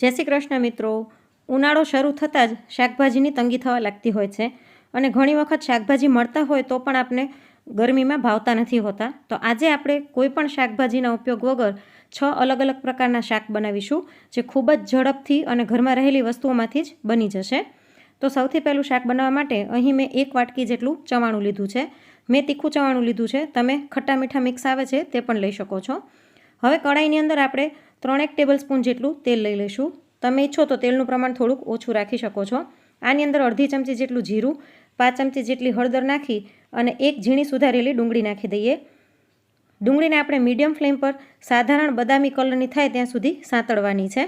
જય શ્રી કૃષ્ણ મિત્રો. ઉનાળો શરૂ થતાં જ શાકભાજીની તંગી થવા લાગતી હોય છે અને ઘણી વખત શાકભાજી મળતા હોય તો પણ આપણે ગરમીમાં ભાવતા નથી હોતા. તો આજે આપણે કોઈ પણ શાકભાજીના ઉપયોગ વગર છ અલગ અલગ પ્રકારના શાક બનાવીશું, જે ખૂબ જ ઝડપથી અને ઘરમાં રહેલી વસ્તુઓમાંથી જ બની જશે. તો સૌથી પહેલું શાક બનાવવા માટે અહીં મેં એક વાટકી જેટલું ચવાણું લીધું છે. મેં તીખું ચવાણું લીધું છે. તમે ખટ્ટા મીઠા મિક્સ આવે છે તે પણ લઈ શકો છો. હવે કડાઈની અંદર આપણે ત્રણેક ટેબલ સ્પૂન જેટલું તેલ લઈ લઈશું. તમે ઈચ્છો તો તેલનું પ્રમાણ થોડુંક ઓછું રાખી શકો છો. આની અંદર અડધી ચમચી જેટલું જીરું, પાંચ ચમચી જેટલી હળદર નાખી અને એક ઝીણી સુધારેલી ડુંગળી નાખી દઈએ. ડુંગળીને આપણે મીડિયમ ફ્લેમ પર સાધારણ બદામી કલરની થાય ત્યાં સુધી સાંતળવાની છે.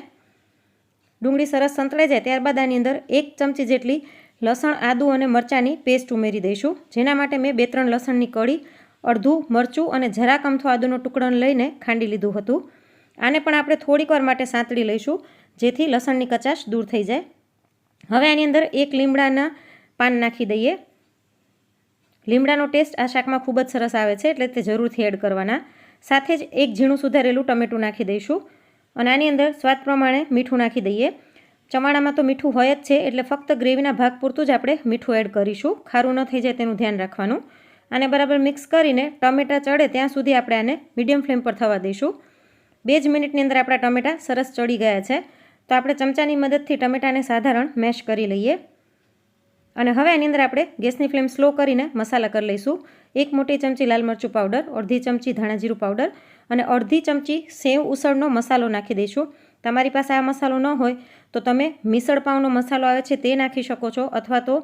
ડુંગળી સરસ સંતળાઈ જાય ત્યારબાદ આની અંદર એક ચમચી જેટલી લસણ, આદું અને મરચાંની પેસ્ટ ઉમેરી દઈશું. જેના માટે મેં બે ત્રણ લસણની કળી, અડધું મરચું અને જરાક અમથો આદુનો ટુકડો લઈને ખાંડી લીધું હતું. આને પણ આપણે થોડીક વાર માટે સાંતળી લઈશું, જેથી લસણની કચાશ દૂર થઈ જાય. હવે આની અંદર એક લીમડાના પાન નાખી દઈએ. લીમડાનો ટેસ્ટ આ શાકમાં ખૂબ જ સરસ આવે છે, એટલે તે જરૂરથી એડ કરવાના. સાથે જ એક ઝીણું સુધારેલું ટમેટું નાખી દઈશું. અને આની અંદર સ્વાદ પ્રમાણે મીઠું નાખી દઈએ. ચમાણામાં તો મીઠું હોય જ છે, એટલે ફક્ત ગ્રેવીના ભાગ પૂરતું જ આપણે મીઠું એડ કરીશું. ખારું ન થઈ જાય તેનું ધ્યાન રાખવાનું. આને બરાબર મિક્સ કરીને ટમેટાં ચડે ત્યાં સુધી આપણે આને મીડિયમ ફ્લેમ પર થવા દઈશું. બે જ મિનિટની અંદર આપણા ટમેટાં સરસ ચડી ગયા છે. તો આપણે ચમચાની મદદથી ટમેટાને સાધારણ મેશ કરી લઈએ. અને હવે આની અંદર આપણે ગેસની ફ્લેમ સ્લો કરીને મસાલા કરી લઈશું. એક મોટી ચમચી લાલ મરચું પાવડર, અડધી ચમચી ધાણાજીરું પાવડર અને અડધી ચમચી સેવ ઉસળનો મસાલો નાખી દઈશું. તમારી પાસે આ મસાલો ન હોય તો તમે મિસળ પાઉંનો મસાલો આવે છે તે નાખી શકો છો અથવા તો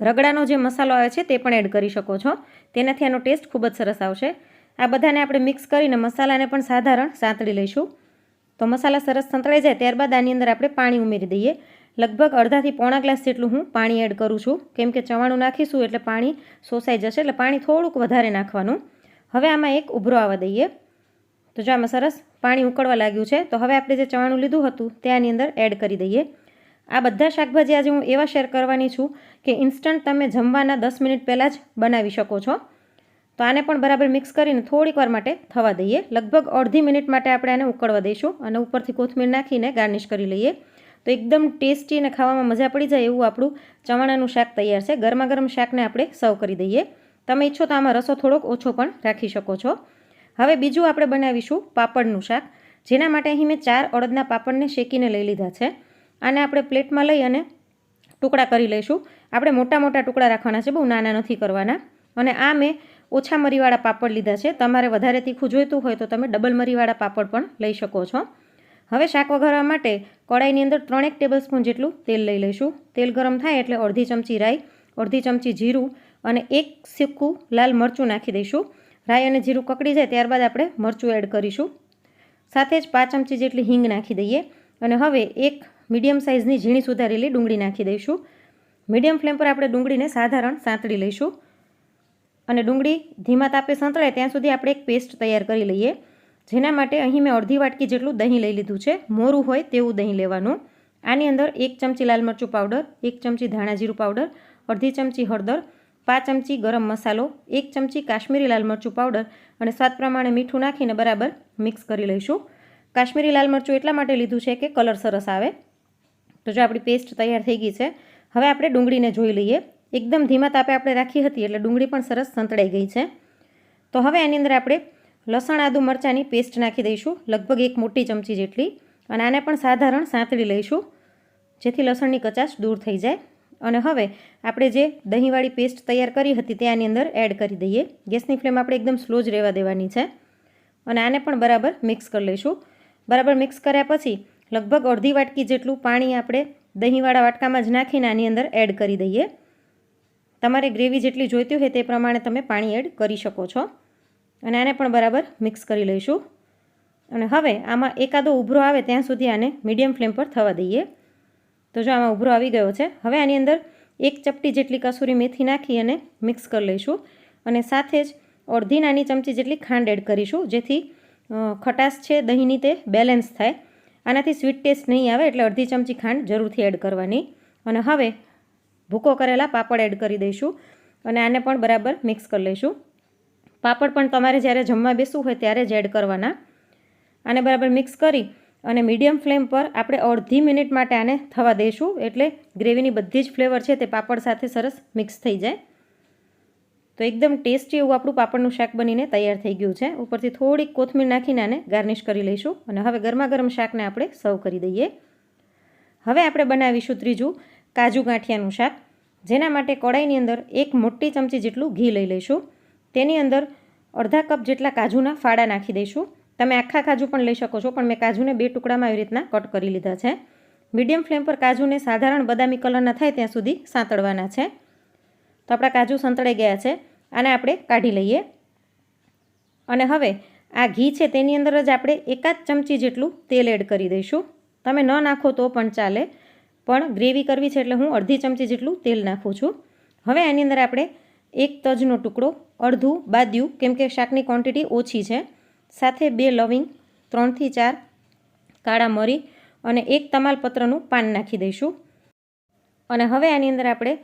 રગડાનો જે મસાલો આવે છે તે પણ એડ કરી શકો છો. તેનાથી આનો ટેસ્ટ ખૂબ જ સરસ આવશે. આ બધાને આપણે મિક્સ કરીને મસાલાને પણ સાધારણ સાંતળી લઈશું. તો મસાલા સરસ સંતળાઈ જાય ત્યારબાદ આની અંદર આપણે પાણી ઉમેરી દઈએ. લગભગ અડધાથી પોણા ગ્લાસ જેટલું હું પાણી એડ કરું છું. કેમ કે ચવાણું નાખીશું એટલે પાણી શોષાઈ જશે એટલે પાણી થોડુંક વધારે નાખવાનું. હવે આમાં એક ઉભરો આવવા દઈએ. તો જો આમાં સરસ પાણી ઉકળવા લાગ્યું છે, તો હવે આપણે જે ચવાણું લીધું હતું તે આની અંદર એડ કરી દઈએ. આ બધા શાકભાજી આજે હું એવા શેર કરવાની છું કે ઇન્સ્ટન્ટ તમે જમવાના દસ મિનિટ પહેલાં જ બનાવી શકો છો. તો આને પણ બરાબર મિક્સ કરીને થોડીક વાર માટે થવા દઈએ. લગભગ અડધી મિનિટ માટે આપણે આને ઉકળવા દઈશું અને ઉપરથી કોથમીર નાખીને ગાર્નિશ કરી લઈએ. તો એકદમ ટેસ્ટી અને ખાવામાં મજા પડી જાય એવું આપણું ચવાણાનું શાક તૈયાર છે. ગરમા ગરમ શાકને આપણે સર્વ કરી દઈએ. તમે ઈચ્છો તો આમાં રસો થોડોક ઓછો પણ રાખી શકો છો. હવે બીજું આપણે બનાવીશું પાપડનું શાક, જેના માટે અહીં મેં ચાર અડદના પાપડને શેકીને લઈ લીધા છે. આને આપણે પ્લેટમાં લઈ અને ટુકડા કરી લઈશું. આપણે મોટા મોટા ટુકડા રાખવાના છે, બહુ નાના નથી કરવાના. અને આ મેં ઓછા મરીવાળા પાપડ લીધા છે. તમારે વધારે તીખું જોઈતું હોય તો તમે ડબલ મરીવાળા પાપડ પણ લઈ શકો છો. હવે શાક વઘારવા માટે કડાઈની અંદર ત્રણેક ટેબલ સ્પૂન જેટલું તેલ લઈ લઈશું. તેલ ગરમ થાય એટલે અડધી ચમચી રાઈ, અડધી ચમચી જીરું અને એક સિક્કું લાલ મરચું નાખી દઈશું. રાઈ અને જીરું કકડી જાય ત્યારબાદ આપણે મરચું એડ કરીશું. સાથે જ પાંચ ચમચી જેટલી હિંગ નાખી દઈએ અને હવે એક મીડિયમ સાઇઝની ઝીણી સુધારેલી ડુંગળી નાખી દઈશું. મીડિયમ ફ્લેમ પર આપણે ડુંગળીને સાધારણ સાંતળી લઈશું. અને ડુંગળી ધીમા તાપે સંતળાય ત્યાં સુધી આપણે એક પેસ્ટ તૈયાર કરી લઈએ. જેના માટે અહીં મેં અડધી વાટકી જેટલું દહીં લઈ લીધું છે. મોરું હોય તેવું દહીં લેવાનું. આની અંદર એક ચમચી લાલ મરચું પાવડર, એક ચમચી ધાણા જીરું પાવડર, અડધી ચમચી હળદર, પાંચ ચમચી ગરમ મસાલો, એક ચમચી કાશ્મીરી લાલ મરચું પાવડર અને સ્વાદ પ્રમાણે મીઠું નાખીને બરાબર મિક્સ કરી લઈશું. કાશ્મીરી લાલ મરચું એટલા માટે લીધું છે કે કલર સરસ આવે. તો જો આપણી પેસ્ટ તૈયાર થઈ ગઈ છે, હવે આપણે ડુંગળીને જોઈ લઈએ. એકદમ ધીમા તાપે આપણે રાખી હતી એટલે ડુંગળી પણ સરસ સંતળાઈ ગઈ છે. તો હવે આની અંદર આપણે લસણ, આદુ મરચાંની પેસ્ટ નાખી દઈશું, લગભગ એક મોટી ચમચી જેટલી, અને આને પણ સાધારણ સાંતળી લઈશું, જેથી લસણની કચાશ દૂર થઈ જાય. અને હવે આપણે જે દહીંવાળી પેસ્ટ તૈયાર કરી હતી તે આની અંદર એડ કરી દઈએ. ગેસની ફ્લેમ આપણે એકદમ સ્લો જ રહેવા દેવાની છે. અને આને પણ બરાબર મિક્સ કરી લઈશું. બરાબર મિક્સ કર્યા પછી લગભગ અડધી વાટકી જેટલું પાણી આપણે દહીંવાળા વાટકામાં જ નાખીને આની અંદર એડ કરી દઈએ. તમારે ગ્રેવી જેટલી જોઈતી હોય તે પ્રમાણે તમે પાણી એડ કરી શકો છો. અને આને પણ બરાબર મિક્સ કરી લઈશું. અને હવે આમાં એકાદો ઉભરો આવે ત્યાં સુધી આને મીડિયમ ફ્લેમ પર થવા દઈએ. તો જો આમાં ઉભરો આવી ગયો છે, હવે આની અંદર એક ચપટી જેટલી કસૂરી મેથી નાખી અને મિક્સ કરી લઈશું. અને સાથે જ અડધી નાની ચમચી જેટલી ખાંડ એડ કરીશું, જેથી ખટાશ છે, દહીંની તે બેલેન્સ થાય. આનાથી સ્વીટ ટેસ્ટ નહીં આવે એટલે અડધી ચમચી ખાંડ જરૂરથી એડ કરવાની. અને હવે ભૂકો કરેલા પાપડ એડ કરી દઈશું અને આને પણ બરાબર મિક્સ કરી લઈશું. પાપડ પણ તમારે જ્યારે જમવા બેસવું હોય ત્યારે જ એડ કરવાના. આને બરાબર મિક્સ કરી અને મીડિયમ ફ્લેમ પર આપણે અડધી મિનિટ માટે આને થવા દઈશું એટલે ગ્રેવીની બધી જ ફ્લેવર છે તે પાપડ સાથે સરસ મિક્સ થઈ જાય. તો એકદમ ટેસ્ટી એવું આપણું પાપડનું શાક બનીને તૈયાર થઈ ગયું છે. ઉપરથી થોડીક કોથમીર નાખીને આને ગાર્નિશ કરી લઈશું અને હવે ગરમા ગરમ શાકને આપણે સર્વ કરી દઈએ. હવે આપણે બનાવીશું ત્રીજું કાજુ ગાંઠિયાનું શાક. જેના માટે કડાઈની અંદર એક મોટી ચમચી જેટલું ઘી લઈ લઈશું. તેની અંદર અડધા કપ જેટલા કાજુના ફાડા નાખી દઈશું. તમે આખા કાજુ પણ લઈ શકો છો, પણ મેં કાજુને બે ટુકડામાં આવી રીતના કટ કરી લીધા છે. મીડિયમ ફ્લેમ પર કાજુને સાધારણ બદામી કલરના થાય ત્યાં સુધી સાંતળવાના છે. તો આપણા કાજુ સંતળાઈ ગયા છે. આને આપણે કાઢી લઈએ. અને હવે આ ઘી છે તેની અંદર જ આપણે એકાદ ચમચી જેટલું તેલ એડ કરી દઈશું. તમે ન નાખો તો પણ ચાલે. પણ ગ્રેવી કરવી છે એટલે હું અડધી ચમચી જેટલું તેલ નાખું છું. હવે આની અંદર આપણે એક તજનો ટુકડો, અડધું બાદ્યું, કેમ કે શાકની ક્વોન્ટિટી ઓછી છે, સાથે બે લવિંગ, ત્રણથી ચાર કાળા મરી અને એક તમાલપત્રનું પાન નાખી દઈશું. અને હવે આની અંદર આપણે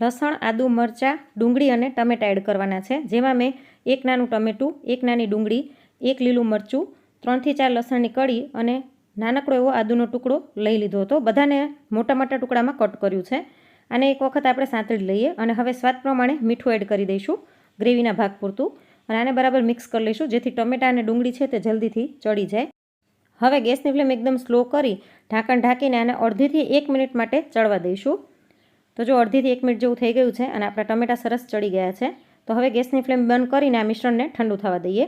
લસણ, આદુ, મરચાં, ડુંગળી અને ટમેટા એડ કરવાના છે, જેમાં મેં એક નાનું ટમેટું, એક નાની ડુંગળી, એક લીલું મરચું, ત્રણથી ચાર લસણની કળી અને નાનકડો એવો આદુનો ટુકડો લઈ લીધો હતો. બધાને મોટા મોટા ટુકડામાં કટ કર્યું છે. અને એક વખત આપણે સાંતળી લઈએ અને હવે સ્વાદ પ્રમાણે મીઠું એડ કરી દઈશું, ગ્રેવીના ભાગ પૂરતું. અને આને બરાબર મિક્સ કરી લઈશું, જેથી ટમેટા અને ડુંગળી છે તે જલ્દીથી ચડી જાય. હવે ગેસની ફ્લેમ એકદમ સ્લો કરી ઢાંકણ ઢાંકીને આને અડધીથી એક મિનિટ માટે ચડવા દઈશું. તો જો અડધીથી એક મિનિટ જેવું થઈ ગયું છે અને આપણા ટમેટા સરસ ચડી ગયા છે, તો હવે ગેસની ફ્લેમ બંધ કરીને આ મિશ્રણને ઠંડુ થવા દઈએ.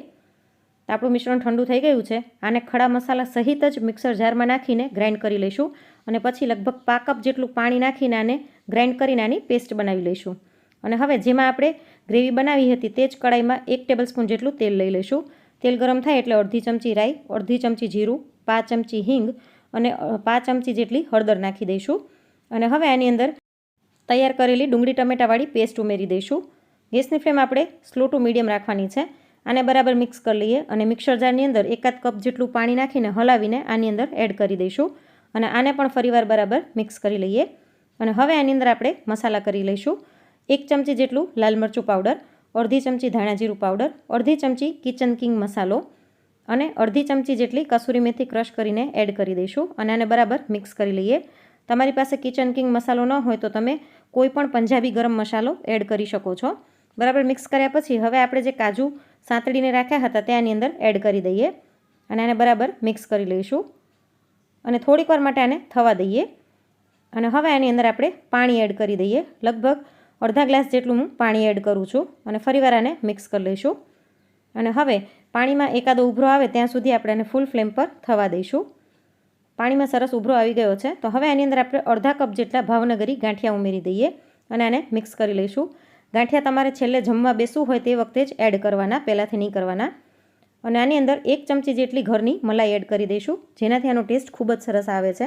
તો આપણું મિશ્રણ ઠંડુ થઈ ગયું છે. આને ખડા મસાલા સહિત જ મિક્સર જારમાં નાખીને ગ્રાઇન્ડ કરી લઈશું અને પછી લગભગ પા કપ જેટલું પાણી નાખીને આને ગ્રાઇન્ડ કરીને આની પેસ્ટ બનાવી લઈશું. અને હવે જેમાં આપણે ગ્રેવી બનાવી હતી તે જ કડાઈમાં એક ટેબલ સ્પૂન જેટલું તેલ લઈ લઈશું. તેલ ગરમ થાય એટલે અડધી ચમચી રાઈ, અડધી ચમચી જીરું, પાંચ ચમચી હિંગ અને પાંચ ચમચી જેટલી હળદર નાખી દઈશું. અને હવે આની અંદર તૈયાર કરેલી ડુંગળી ટમેટાવાળી પેસ્ટ ઉમેરી દઈશું. ગેસની ફ્લેમ આપણે સ્લો ટુ મીડિયમ રાખવાની છે. આને બરાબર મિક્સ કરી લઈએ અને મિક્સર જારની અંદર એકાદ કપ જેટલું પાણી નાખીને હલાવીને આની અંદર એડ કરી દઈશું. અને આને પણ ફરીવાર બરાબર મિક્સ કરી લઈએ. અને હવે આની અંદર આપણે મસાલા કરી લઈશું. એક ચમચી જેટલું લાલ મરચું પાવડર અડધી ચમચી ધાણા જીરું પાવડર અડધી ચમચી કિચન કિંગ મસાલો અને અડધી ચમચી જેટલી કસૂરી મેથી ક્રશ કરીને એડ કરી દઈશું અને આને બરાબર મિક્સ કરી લઈએ. તમારી પાસે કિચન કિંગ મસાલો ન હોય તો તમે કોઈ પણ પંજાબી ગરમ મસાલો એડ કરી શકો છો. બરાબર મિક્સ કર્યા પછી હવે આપણે જે કાજુ સાંતળીને રાખ્યા હતા તે આની અંદર એડ કરી દઈએ અને આને બરાબર મિક્સ કરી લઈશું. અને થોડીક વાર માટે આને થવા દઈએ. અને હવે આની અંદર આપણે પાણી એડ કરી દઈએ. લગભગ અડધા ગ્લાસ જેટલું હું પાણી એડ કરું છું અને ફરીવાર આને મિક્સ કરી લઈશું. અને હવે પાણીમાં એકાદો ઉભરો આવે ત્યાં સુધી આપણે આને ફૂલ ફ્લેમ પર થવા દઈશું. પાણીમાં સરસ ઉભરો આવી ગયો છે. તો હવે આની અંદર આપણે અડધા કપ જેટલા ભાવનગરી ગાંઠિયા ઉમેરી દઈએ અને આને મિક્સ કરી લઈશું. ગાંઠિયા તમારે છેલ્લે જમવા બેસવું હોય તે વખતે જ એડ કરવાના, પહેલાંથી નહીં કરવાના. અને આની અંદર એક ચમચી જેટલી ઘરની મલાઈ એડ કરી દઈશું, જેનાથી આનો ટેસ્ટ ખૂબ જ સરસ આવે છે.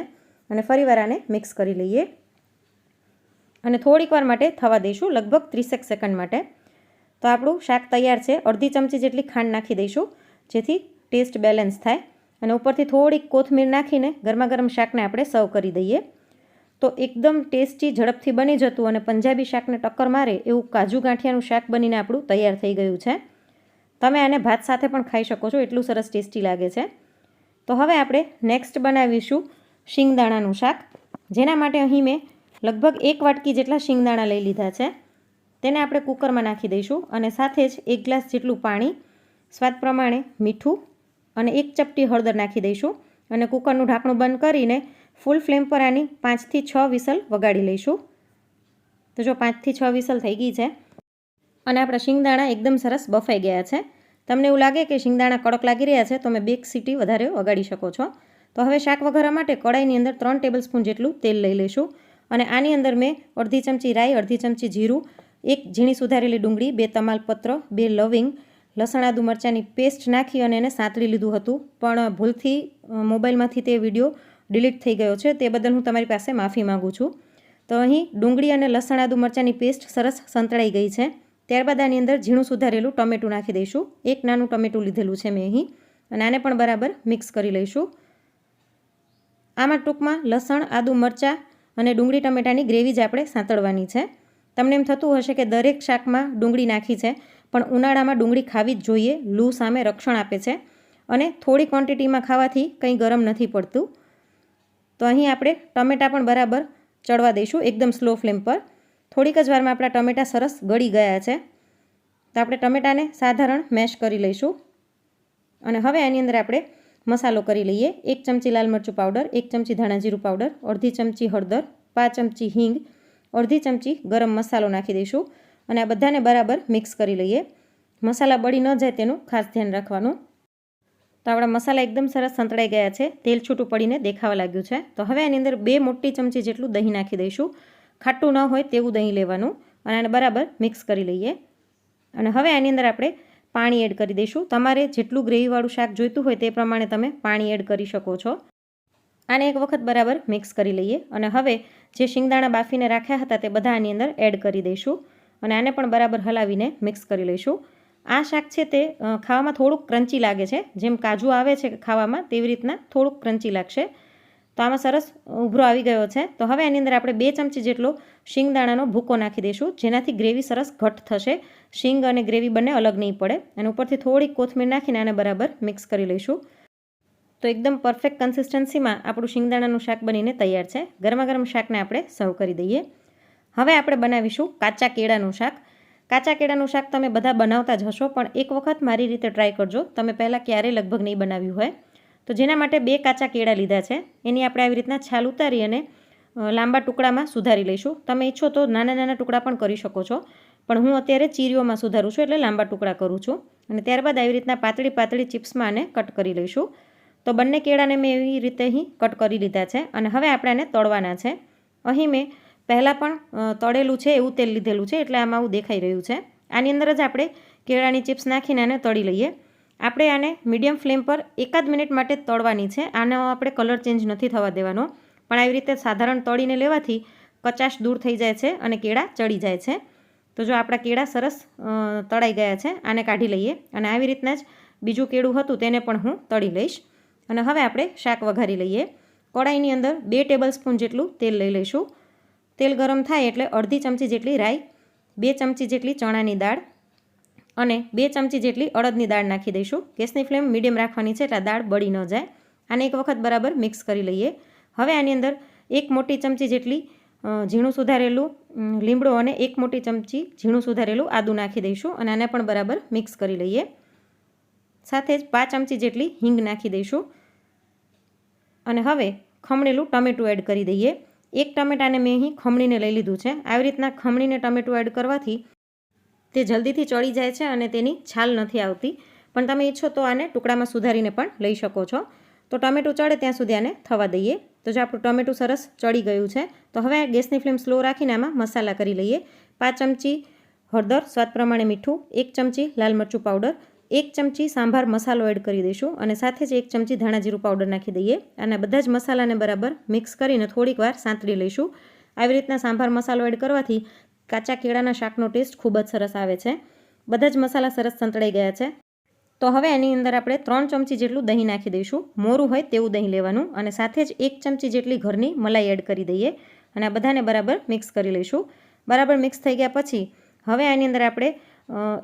અને ફરીવાર આને મિક્સ કરી લઈએ. અને થોડીક વાર માટે થવા દઈશું, લગભગ ત્રીસેક સેકન્ડ માટે. તો આપણું શાક તૈયાર છે, અડધી ચમચી જેટલી ખાંડ નાખી દઈશું, જેથી ટેસ્ટ બેલેન્સ થાય. અને ઉપરથી થોડીક કોથમીર નાખીને ગરમા ગરમ શાકને આપણે સર્વ કરી દઈએ. તો એકદમ ટેસ્ટી ઝડપથી બની જતું અને પંજાબી શાકને ટક્કર મારે એવું કાજુ ગાંઠિયાનું શાક બનીને આપણું તૈયાર થઈ ગયું છે. તમે આને ભાત સાથે પણ ખાઈ શકો છો, એટલું સરસ ટેસ્ટી લાગે છે. તો હવે આપણે નેક્સ્ટ બનાવીશું શિંગદાણાનું શાક. જેના માટે અહીં મેં લગભગ એક વાટકી જેટલા શિંગદાણા લઈ લીધા છે. તેને આપણે કુકરમાં નાખી દઈશું અને સાથે જ એક ગ્લાસ જેટલું પાણી, સ્વાદ પ્રમાણે મીઠું અને એક ચપટી હળદર નાખી દઈશું અને કુકરનું ઢાંકણું બંધ કરીને ફૂલ ફ્લેમ પર આની પાંચથી છ વિસલ વગાડી લઈશું. તો જો પાંચથી છ વિસલ થઈ ગઈ છે અને આપણા શિંગદાણા એકદમ સરસ બફાઈ ગયા છે. તમને એવું લાગે કે શિંગદાણા કડક લાગી રહ્યા છે, તો મેં બે સીટી વધારે વગાડી શકો છો. તો હવે શાક વઘારવા માટે કડાઈની અંદર ત્રણ ટેબલ સ્પૂન જેટલું તેલ લઈ લઈશું. અને આની અંદર મેં અડધી ચમચી રાઈ, અડધી ચમચી જીરું, એક ઝીણી સુધારેલી ડુંગળી, બે તમાલપત્ર, બે લવિંગ, લસણ, આદુ મરચાંની પેસ્ટ નાખી અને એને સાંતળી લીધું હતું. પણ ભૂલથી મોબાઈલમાંથી તે વીડિયો ડિલીટ થઈ ગયો છે, તે બદલ હું તમારી પાસે માફી માગું છું. તો અહીં ડુંગળી અને લસણ આદુ મરચાંની પેસ્ટ સરસ સંતળાઈ ગઈ છે. ત્યારબાદ આની અંદર ઝીણું સુધારેલું ટમેટું નાખી દઈશું. એક નાનું ટમેટું લીધેલું છે મેં અહીં અને આને પણ બરાબર મિક્સ કરી લઈશું. આમાં ટૂંકમાં લસણ, આદુ મરચાં અને ડુંગળી ટમેટાની ગ્રેવી જ આપણે સાંતળવાની છે. તમને એમ થતું હશે કે દરેક શાકમાં ડુંગળી નાખી છે, પણ ઉનાળામાં ડુંગળી ખાવી જ જોઈએ. લૂ સામે રક્ષણ આપે છે અને થોડી ક્વોન્ટિટીમાં ખાવાથી કંઈ ગરમ નથી પડતું. તો અહીં આપણે ટમેટાં પણ બરાબર ચડવા દઈશું એકદમ સ્લો ફ્લેમ પર. થોડીક જ વારમાં આપણા ટમેટાં સરસ ગળી ગયા છે. તો આપણે ટમેટાને સાધારણ મેશ કરી લઈશું. અને હવે આની અંદર આપણે મસાલો કરી લઈએ. એક ચમચી લાલ મરચું પાવડર, એક ચમચી ધાણા જીરું પાવડર, અડધી ચમચી હળદર, પાંચ ચમચી હિંગ, અડધી ચમચી ગરમ મસાલો નાખી દઈશું. અને આ બધાને બરાબર મિક્સ કરી લઈએ. મસાલા બળી ન જાય તેનું ખાસ ધ્યાન રાખવાનું. તો આપણા મસાલા એકદમ સરસ સંતળાઈ ગયા છે. તેલ છૂટું પડીને દેખાવા લાગ્યું છે. તો હવે આની અંદર બે મોટી ચમચી જેટલું દહીં નાખી દઈશું. ખાટું ન હોય તેવું દહીં લેવાનું. અને આને બરાબર મિક્સ કરી લઈએ. અને હવે આની અંદર આપણે પાણી એડ કરી દઈશું. તમારે જેટલું ગ્રેવીવાળું શાક જોઈતું હોય તે પ્રમાણે તમે પાણી એડ કરી શકો છો. આને એક વખત બરાબર મિક્સ કરી લઈએ. અને હવે જે શિંગદાણા બાફીને રાખ્યા હતા તે બધા આની અંદર એડ કરી દઈશું. અને આને પણ બરાબર હલાવીને મિક્સ કરી લઈશું. આ શાક છે તે ખાવામાં થોડુંક ક્રન્ચી લાગે છે. જેમ કાજુ આવે છે ખાવામાં, તેવી રીતના થોડુંક ક્રન્ચી લાગશે. તો આમાં સરસ ઉભરો આવી ગયો છે. તો હવે આની અંદર આપણે બે ચમચી જેટલો શિંગદાણાનો ભૂકો નાખી દઈશું. જેનાથી ગ્રેવી સરસ ઘટ થશે. શીંગ અને ગ્રેવી બંને અલગ નહીં પડે. અને ઉપરથી થોડીક કોથમીર નાખીને આને બરાબર મિક્સ કરી લઈશું. તો એકદમ પરફેક્ટ કન્સિસ્ટન્સીમાં આપણું શિંગદાણાનું શાક બનીને તૈયાર છે. ગરમા ગરમ શાકને આપણે સર્વ કરી દઈએ. હવે આપણે બનાવીશું કાચા કેળાનું શાક. કાચા કેળાનું શાક તમે બધા બનાવતા જ હશો, પણ એક વખત મારી રીતે ટ્રાય કરજો. તમે પહેલાં ક્યારેય લગભગ નહીં બનાવ્યું હોય. તો જેના માટે બે કાચા કેળા લીધા છે, એની આપણે આવી રીતના છાલ ઉતારી અને લાંબા ટુકડામાં સુધારી લઈશું. તમે ઈચ્છો તો નાના નાના ટુકડા પણ કરી શકો છો, પણ હું અત્યારે ચીરીઓમાં સુધારું છું એટલે લાંબા ટુકડા કરું છું. અને ત્યારબાદ આવી રીતના પાતળી પાતળી ચિપ્સમાં આને કટ કરી લઈશું. તો બંને કેળાને મેં એવી રીતે અહીં કટ કરી લીધા છે. અને હવે આપણે આને તળવાના છે. અહીં મેં પહેલાં પણ તળેલું છે, એવું તેલ લીધેલું છે, એટલે આમાં આવું દેખાઈ રહ્યું છે. આની અંદર જ આપણે કેળાની ચિપ્સ નાખીને આને તળી લઈએ. આપણે આને મીડિયમ ફ્લેમ પર એકાદ મિનિટ માટે તળવાની છે. આનો આપણે કલર ચેન્જ નથી થવા દેવાનો. પણ આવી રીતે સાધારણ તળીને લેવાથી કચાશ દૂર થઈ જાય છે અને કેળા ચડી જાય છે. તો જો આપણા કેળા સરસ તળાઈ ગયા છે, આને કાઢી લઈએ. અને આવી રીતના જ બીજું કેળું હતું તેને પણ હું તળી લઈશ. અને હવે આપણે શાક વઘારી લઈએ. કડાઈની અંદર બે ટેબલ સ્પૂન જેટલું તેલ લઈ લઈશું. તેલ ગરમ થાય એટલે અડધી ચમચી જેટલી રાઈ, બે ચમચી જેટલી ચણાની દાળ અને બે ચમચી જેટલી અડદની દાળ નાખી દઈશું. ગેસની ફ્લેમ મીડિયમ રાખવાની છે એટલે દાળ બળી ન જાય. આને એક વખત બરાબર મિક્સ કરી લઈએ. હવે આની અંદર એક મોટી ચમચી જેટલી ઝીણું સુધારેલું લીમડો અને એક મોટી ચમચી ઝીણું સુધારેલું આદું નાખી દઈશું અને આને પણ બરાબર મિક્સ કરી લઈએ. સાથે જ પાંચ ચમચી જેટલી હિંગ નાખી દઈશું. અને હવે ખમણેલું ટમેટું એડ કરી દઈએ. એક ટમેટાને મેં અહીં ખમણીને લઈ લીધું છે. આવી રીતના ખમણીને ટમેટું એડ કરવાથી તે જલ્દીથી ચડી જાય છે અને તેની છાલ નથી આવતી. પણ તમે ઈચ્છો તો આને ટુકડામાં સુધારીને પણ લઈ શકો છો. તો ટમેટું ચડે ત્યાં સુધી આને થવા દઈએ. તો જો આપણું ટમેટું સરસ ચડી ગયું છે, તો હવે ગેસની ફ્લેમ સ્લો રાખીને આમાં મસાલા કરી લઈએ. પાંચ ચમચી હળદર, સ્વાદ પ્રમાણે મીઠું, એક ચમચી લાલ મરચું પાવડર એક ચમચી સાંભાર મસાલો એડ કરી દઈશું અને સાથે જ એક ચમચી ધાણા જીરું પાવડર નાખી દઈએ અને બધા જ મસાલાને બરાબર મિક્સ કરીને થોડીક વાર સાંતળી લઈશું. આવી રીતના સાંભાર મસાલો એડ કરવાથી કાચા કેળાના શાકનો ટેસ્ટ ખૂબ જ સરસ આવે છે. બધા જ મસાલા સરસ સંતળાઈ ગયા છે. તો હવે એની અંદર આપણે ત્રણ ચમચી જેટલું દહીં નાખી દઈશું. મોરું હોય તેવું દહીં લેવાનું અને સાથે જ એક ચમચી જેટલી ઘરની મલાઈ એડ કરી દઈએ અને આ બધાને બરાબર મિક્સ કરી લઈશું. બરાબર મિક્સ થઈ ગયા પછી હવે આની અંદર આપણે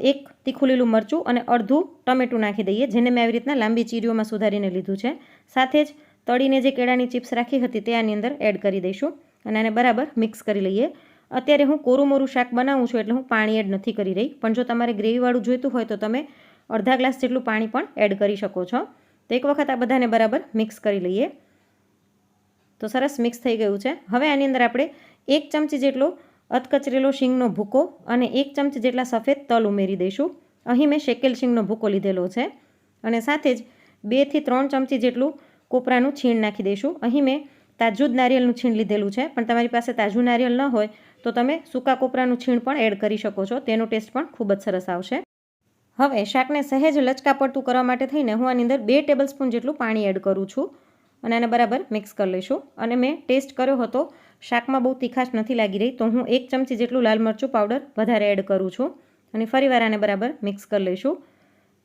એક તીખું લીલું મરચું અને અડધું ટમેટું નાખી દઈએ, જેને મેં આવી રીતના લાંબી ચીરીઓમાં સુધારીને લીધું છે. સાથે જ તળીને જે કેળાની ચિપ્સ રાખી હતી તે આની અંદર એડ કરી દઈશું અને આને બરાબર મિક્સ કરી લઈએ. અત્યારે હું કોરું મોરું શાક બનાવું છું એટલે હું પાણી એડ નથી કરી રહી, પણ જો તમારે ગ્રેવીવાળું જોઈતું હોય તો તમે અડધા ગ્લાસ જેટલું પાણી પણ એડ કરી શકો છો. તો એક વખત આ બધાને બરાબર મિક્સ કરી લઈએ. તો સરસ મિક્સ થઈ ગયું છે. હવે આની અંદર આપણે એક ચમચી જેટલો અધકચરેલો શીંગનો ભૂકો અને એક ચમચી જેટલા સફેદ તલ ઉમેરી દઈશું. અહીં મેં શેકેલ શીંગનો ભૂકો લીધેલો છે અને સાથે જ બેથી ત્રણ ચમચી જેટલું કોપરાનું છીણ નાખી દઈશું. અહીં મેં તાજું જ નારિયેળનું છીણ લીધેલું છે, પણ તમારી પાસે તાજું નારિયેળ ન હોય તો તમે સૂકા કોપરાનું છીણ પણ એડ કરી શકો છો. તેનો ટેસ્ટ પણ ખૂબ જ સરસ આવશે. હવે શાકને સહેજ લચકા પડતું કરવા માટે થઈને હું આની અંદર બે ટેબલ સ્પૂન જેટલું પાણી એડ કરું છું અને આને બરાબર મિક્સ કરી લઈશું. અને મેં ટેસ્ટ કર્યો હતો શાકમાં બહુ તીખાશ નથી લાગી રહી, તો હું એક ચમચી જેટલું લાલ મરચું પાવડર વધારે એડ કરું છું અને ફરીવાર આને બરાબર મિક્સ કરી લઈશું.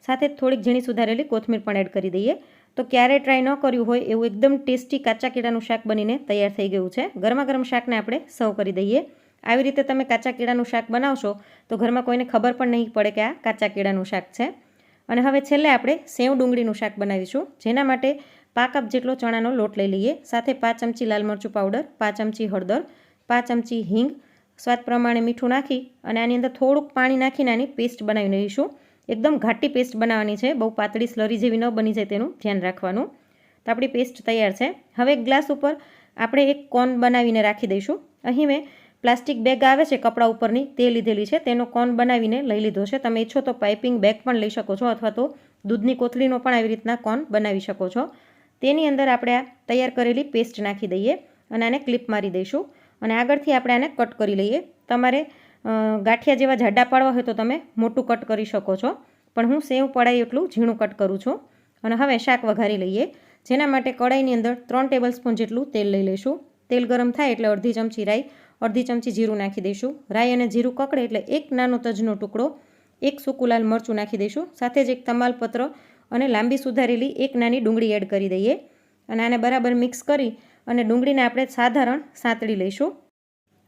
સાથે થોડીક ઝીણી સુધારેલી કોથમીર પણ એડ કરી દઈએ. તો ક્યારેય ટ્રાય ન કર્યું હોય એવું એકદમ ટેસ્ટી કાચા કેળાનું શાક બનીને તૈયાર થઈ ગયું છે. ગરમા ગરમ શાકને આપણે સર્વ કરી દઈએ. આવી રીતે તમે કાચા કેળાનું શાક બનાવશો તો ઘરમાં કોઈને ખબર પણ નહીં પડે કે આ કાચા કેળાનું શાક છે. અને હવે છેલ્લે આપણે સેવ ડુંગળીનું શાક બનાવીશું, જેના માટે પા કપ જેટલો ચણાનો લોટ લઈ લઈએ. સાથે પાંચ ચમચી લાલ મરચું પાવડર, પાંચ ચમચી હળદર, પાંચ ચમચી હિંગ, સ્વાદ પ્રમાણે મીઠું નાખી અને આની અંદર થોડુંક પાણી નાખીને આની પેસ્ટ બનાવી લઈશું. એકદમ ઘાટી પેસ્ટ બનાવવાની છે. બહુ પાતળી સ્લરી જેવી ન બની જાય તેનું ધ્યાન રાખવાનું. તો આપણી પેસ્ટ તૈયાર છે. હવે એક ગ્લાસ ઉપર આપણે એક કોન બનાવીને રાખી દઈશું. અહીં મેં પ્લાસ્ટિક બેગ આવે છે કપડાં ઉપરની, તે લીધેલી છે. તેનો કોન બનાવીને લઈ લીધો છે. તમે ઈચ્છો તો પાઇપિંગ બેગ પણ લઈ શકો છો અથવા તો દૂધની કોથળીનો પણ આવી રીતના કોન બનાવી શકો છો. તેની અંદર આપણે આ તૈયાર કરેલી પેસ્ટ નાખી દઈએ અને આને ક્લિપ મારી દઈશું. અને આગળથી આપણે આને કટ કરી લઈએ. તમારે ગાંઠિયા જેવા જાડા પાડવા હોય તો તમે મોટું કટ કરી શકો છો. પણ હું સેવ પડાય એટલું ઝીણું કટ કરું છું. અને હવે શાક વઘારી લઈએ. જેના માટે કડાઈની અંદર ત્રણ ટેબલ સ્પૂન જેટલું તેલ લઈ લઈશું. તેલ ગરમ થાય એટલે અડધી ચમચી રાઈ, અડધી ચમચી જીરું નાખી દઈશું. રાઈ અને જીરું કકડે એટલે એક નાનો તજનો ટુકડો, એક સૂકું લાલ મરચું નાખી દઈશું. સાથે જ એક તમાલપત્ર અને લાંબી સુધારેલી એક નાની ડુંગળી એડ કરી દઈએ. અને આને બરાબર મિક્સ કરી અને ડુંગળીને આપણે સાધારણ સાંતળી લઈશું.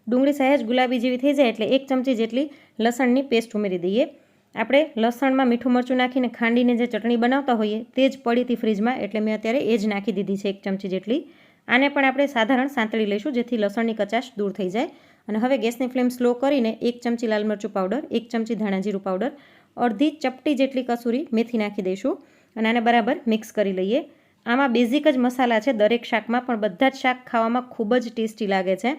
ડુંગળી સહેજ ગુલાબી જેવી થઈ જાય એટલે એક ચમચી જેટલી લસણની પેસ્ટ ઉમેરી દઈએ. આપણે લસણમાં મીઠું મરચું નાખીને ખાંડીને જે ચટણી બનાવતા હોઈએ તે જ પડી હતી ફ્રીજમાં એટલે મેં અત્યારે એ જ નાખી દીધી છે એક ચમચી જેટલી. આને પણ આપણે સાધારણ સાંતળી લઈશું જેથી લસણની કચાશ દૂર થઈ જાય. અને હવે ગેસની ફ્લેમ સ્લો કરીને એક ચમચી લાલ મરચું પાવડર, એક ચમચી ધાણા પાવડર, અડધી ચપટી જેટલી કસૂરી મેથી નાખી દઈશું. અને આને બરાબર મિક્સ કરી લઈએ. આમાં બેઝિક જ મસાલા છે, દરેક શાકમાં, પણ બધા જ શાક ખાવામાં ખૂબ જ ટેસ્ટી લાગે છે.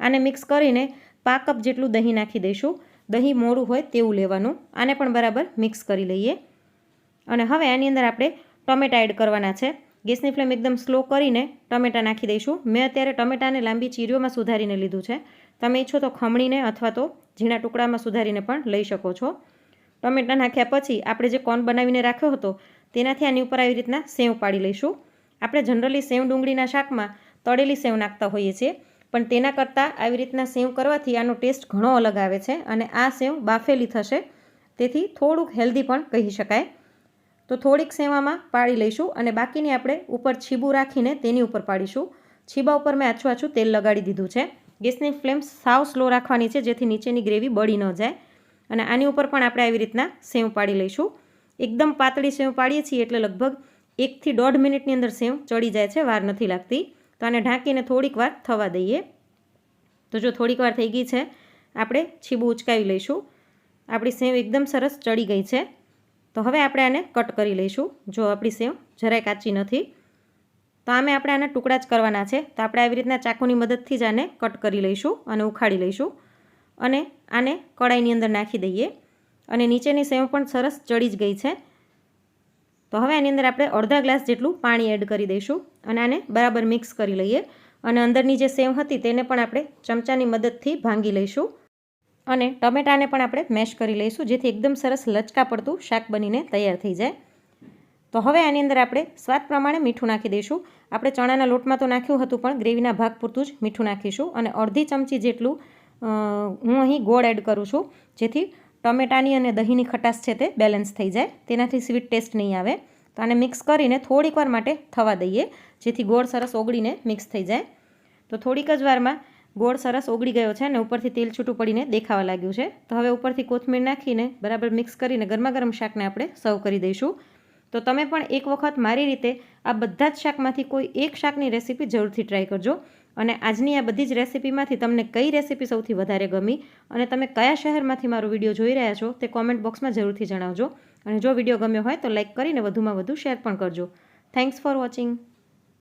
આને મિક્સ કરીને પા કપ જેટલું દહીં નાખી દઈશું. દહીં મોડું હોય તેવું લેવાનું. આને પણ બરાબર મિક્સ કરી લઈએ. અને હવે આની અંદર આપણે ટમેટા એડ કરવાના છે. ગેસની ફ્લેમ એકદમ સ્લો કરીને ટમેટા નાખી દઈશું. મેં અત્યારે ટમેટાને લાંબી ચીરીઓમાં સુધારીને લીધું છે. તમે ઈચ્છો તો ખમણીને અથવા તો ઝીણા ટુકડામાં સુધારીને પણ લઈ શકો છો. ટમેટા નાખ્યા પછી આપણે જે કોર્ન બનાવીને રાખ્યો હતો તેનાથી આની ઉપર આવી રીતના સેવ પાડી લઈશું. આપણે જનરલી સેવ ડુંગળીના શાકમાં તળેલી સેવ નાખતા હોઈએ છીએ, પણ તેના કરતાં આવી રીતના સેવ કરવાથી આનો ટેસ્ટ ઘણો અલગ આવે છે અને આ સેવ બાફેલી થશે, તેથી થોડુંક હેલ્ધી પણ કહી શકાય. તો થોડીક સેવામાં પાડી લઈશું અને બાકીની આપણે ઉપર છીબું રાખીને તેની ઉપર પાડીશું. છીબા ઉપર મેં આછું આછું તેલ લગાડી દીધું છે. ગેસની ફ્લેમ સાવ સ્લો રાખવાની છે જેથી નીચેની ગ્રેવી બળી ન જાય. અને આની ઉપર પણ આપણે આવી રીતના સેવ પાડી લઈશું. એકદમ પાતળી સેવ પાડીએ છીએ એટલે લગભગ એકથી દોઢ મિનિટની અંદર સેવ ચડી જાય છે, વાર નથી લાગતી. તો આને ઢાંકીને થોડીક વાર થવા દઈએ. તો જો થોડીક વાર થઈ ગઈ છે, આપણે છીબું ઉચકાવી લઈશું. આપણી સેવ એકદમ સરસ ચડી ગઈ છે. તો હવે આપણે આને કટ કરી લઈશું. જો આપણી સેવ જરાય કાચી નથી. તો આમે આપણે આના ટુકડા જ કરવાના છે. તો આપણે આવી રીતના ચાકુની મદદથી જ આને કટ કરી લઈશું અને ઉખાડી લઈશું. અને આને કડાઈની અંદર નાખી દઈએ. અને નીચેની સેવ પણ સરસ ચડી જ ગઈ છે. તો હવે આની અંદર આપણે અડધા ગ્લાસ જેટલું પાણી એડ કરી દઈશું અને આને બરાબર મિક્સ કરી લઈએ અને અંદરની જે સેવ હતી તેને પણ આપણે ચમચાની મદદથી ભાંગી લઈશું. અને ટમેટાને પણ આપણે મેશ કરી લઈશું, જેથી એકદમ સરસ લચકા પડતું શાક બનીને તૈયાર થઈ જાય. તો હવે આની અંદર આપણે સ્વાદ પ્રમાણે મીઠું નાખી દઈશું. આપણે ચણાના લોટમાં તો નાખ્યું હતું, પણ ગ્રેવીના ભાગ પૂરતું જ મીઠું નાખીશું અને અડધી ચમચી જેટલું હું અહીં ગોળ એડ કરું છું, જેથી ટમેટાની અને દહીંની ખટાશ છે તે બેલેન્સ થઈ જાય. તેનાથી સ્વીટ ટેસ્ટ નહીં આવે. તો આને મિક્સ કરીને થોડીક વાર માટે થવા દઈએ, જેથી ગોળ સરસ ઓગળીને મિક્સ થઈ જાય. તો થોડીક જ વારમાં ગોળ સરસ ઓગળી ગયો છે અને ઉપરથી તેલ છૂટું પડીને દેખાવા લાગ્યું છે. તો હવે ઉપરથી કોથમીર નાખીને બરાબર મિક્સ કરીને ગરમા ગરમ શાકને આપણે સર્વ કરી દઈશું. તો તમે પણ એક વખત મારી રીતે આ બધા જ શાકમાંથી કોઈ એક શાકની રેસીપી જરૂરથી ટ્રાય કરજો. અને આજની આ બધી જ રેસીપીમાંથી તમને કઈ રેસીપી સૌથી વધારે ગમી અને તમે કયા શહેરમાંથી મારો વીડિયો જોઈ રહ્યા છો તે કોમેન્ટ બોક્સમાં જરૂરથી જણાવજો. અને જો વીડિયો ગમ્યો હોય તો લાઇક કરીને વધુમાં વધુ શેર પણ કરજો. Thanks for watching